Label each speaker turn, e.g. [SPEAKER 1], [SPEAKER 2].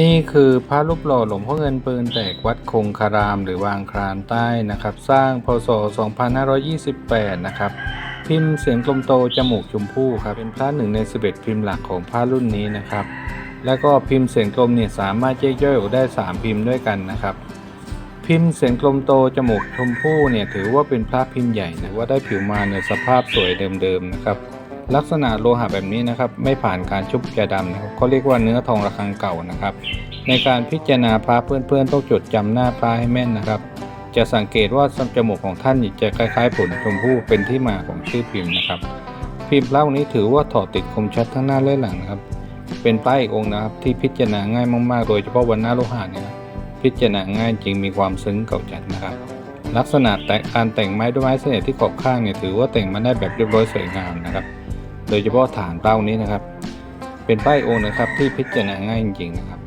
[SPEAKER 1] นี่คือพระรูปหล่อหลวงพ่อเงินปืนแตกวัดคงคารามหรือวางครามใต้นะครับ สร้างพศ 2528 นะครับ พิมพ์เสียงกลมโตจมูกชมพู่ครับ เป็นพระหนึ่งใน 11 พิมพ์หลักของพระรุ่นนี้นะครับ แล้วก็พิมพ์เสียงกลมเนี่ยสามารถแยกย่อยออกได้ 3 พิมพ์ด้วยกันนะครับ พิมพ์เสียงกลมโตจมูกชมพู่เนี่ยถือว่าเป็นพระพิมพ์ใหญ่นะว่าได้ผิวมาในสภาพสวยเดิมๆนะครับ ลักษณะโลหะแบบนี้นะครับ ไม่ผ่านการชุบยาดำนะครับเขาเรียกว่าเนื้อทองระฆังเก่านะครับ ในการพิจารณาพระเพื่อนๆต้องจดจำหน้าพระให้แม่นนะครับ จะสังเกตว่าจมูกของท่านจะคล้ายๆผลชมพู่เป็นที่มาของชื่อพิมพ์นะครับ พิมพ์เล่านี้ถือว่าถอดติดคมชัดทั้งหน้าและหลังนะครับ เป็นป้ายอีกองค์นะครับที่พิจารณาง่ายมากๆ โดยเฉพาะวันหน้าโลหะเนี่ยพิจารณาง่ายจริงมีความซึ้งเก่าจัดนะครับลักษณะแต่การแต่งไม้ด้วยไม้เสน่ห์ที่ขอบข้างเนี่ยถือว่าแต่งมาได้แบบเรียบร้อยสวยงามนะครับ โดยเฉพาะฐานเป้านี้นะครับ เป็นป้ายองนะครับที่พิจารณาง่ายจริงๆนะครับ